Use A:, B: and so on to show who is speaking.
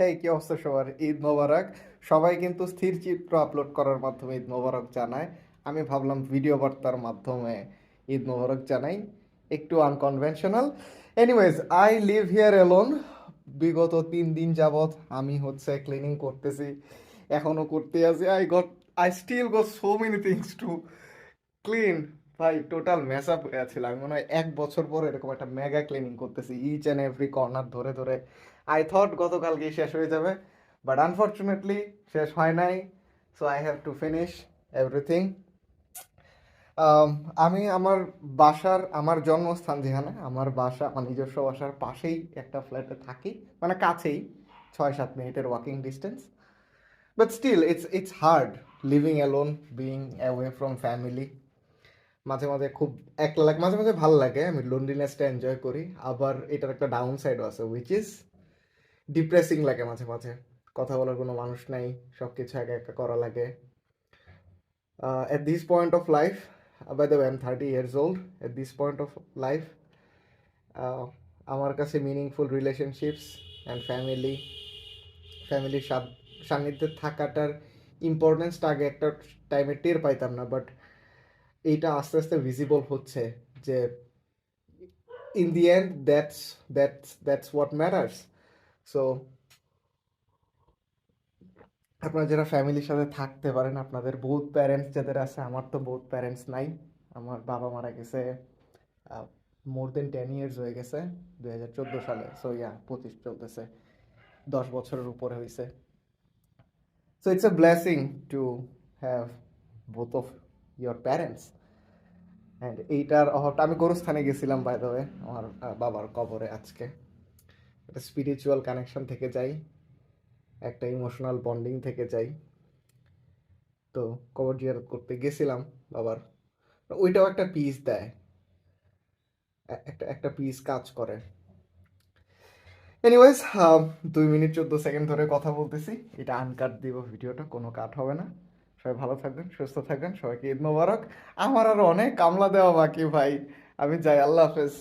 A: হেই কি অবস্থা সবার? ঈদ মোবারক। সবাই কিন্তু স্থির চিত্র আপলোড করার মাধ্যমে ঈদ মোবারক জানায়। আমি ভাবলাম ভিডিও বার্তার মাধ্যমে ঈদ মোবারক জানাই। একটু unconventional anyways I live here alone বিগত তিন দিন যাবৎ আমি হচ্ছে ক্লিনিং করতেছি। এখনও করতে আছি। I got I still got so many things to clean ভাই টোটাল মেস আপ হয়ে ছিল আমি মনে হয় এক বছর পর এরকম একটা মেগা ক্লিনিং করতেছি ইচ অ্যান্ড এভরি কর্নার ধরে ধরে। আই থট গতকালকেই শেষ হয়ে যাবে বাট আনফর্চুনেটলি শেষ হয় নাই so I have to finish everything আমি আমার বাসার, আমার জন্মস্থান যেখানে, আমার বাসা, আমার নিজস্ব বাসার পাশেই একটা ফ্ল্যাটে থাকি মানে কাছেই ছয় সাত মিনিটের walking distance but still it's it's hard living alone being away from family মাঝে মাঝে খুব একলা লাগে, মাঝে মাঝে ভালো লাগে, আমি লোনলিনেসটা এনজয় করি। আবার এটার একটা ডাউন সাইডও আছে উইচ ইজ ডিপ্রেসিং লাগে মাঝে মাঝে। কথা বলার কোনো মানুষ নাই সব কিছু একা একা করা লাগে। At this point of life by the I'm thirty years old at this point of life আমার কাছে মিনিংফুল রিলেশনশিপস অ্যান্ড ফ্যামিলি ফ্যামিলির সান্নিধ্যে থাকাটার ইম্পর্টেন্সটা আগে একটা টাইমে টের পাইতাম না বাট এইটা আস্তে আস্তে ভিজিবল হচ্ছে যে in the end that's that's that's what matters so আপনারা যারা ফ্যামিলির সাথে থাকতে পারেন, আপনাদের বহুত প্যারেন্টস যাদের আছে, আমার তো বহুত প্যারেন্টস নাই। আমার বাবা মারা গেছে মোর দেন টেন ইয়ার্স হয়ে গেছে, দুই হাজার চোদ্দ সালে। সো ইয়া পঁচিশ চলতেছে, দশ বছরের উপরে হয়েছে so it's a blessing to have both of your parents and এইটার অভাবটা, আমি গরুস্থানে গেছিলাম বাই দ্য আমার বাবার কবরে আজকে। একটা স্পিরিচুয়াল কানেকশন থেকে যাই, একটা ইমোশনাল বন্ডিং থেকে যাই। তো কবর জিয়ারত করতে গেছিলাম বাবার। ওইটাও একটা পিস দেয়। একটা একটা পিস কাজ করে। এনিওয়েজ দুই মিনিট চোদ্দ সেকেন্ড ধরে কথা বলতেছি। এটা আনকাট দিব ভিডিওটা কোনো কাট হবে না। সবাই ভালো থাকবেন, সুস্থ থাকবেন, সবাইকে ঈদ মোবারক। আমার আরও অনেক কামলা দেওয়া বাকি, ভাই। আমি যাই, আল্লাহ হাফেজ।